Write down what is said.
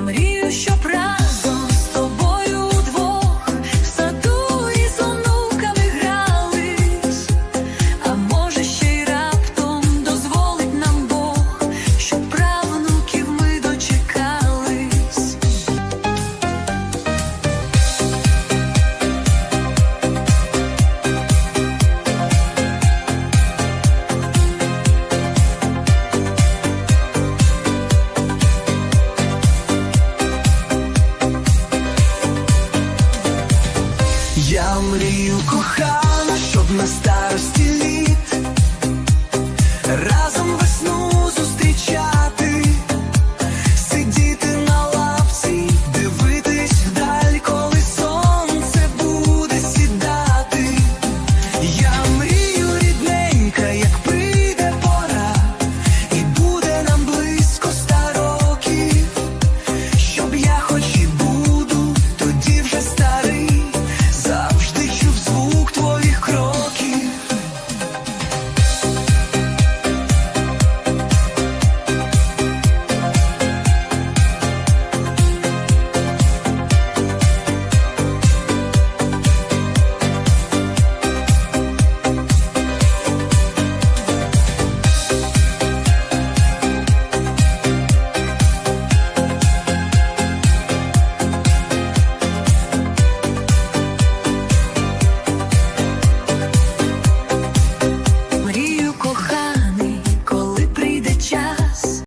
Я мрію, що прагну Я мрію кохана, щоб на старості літ.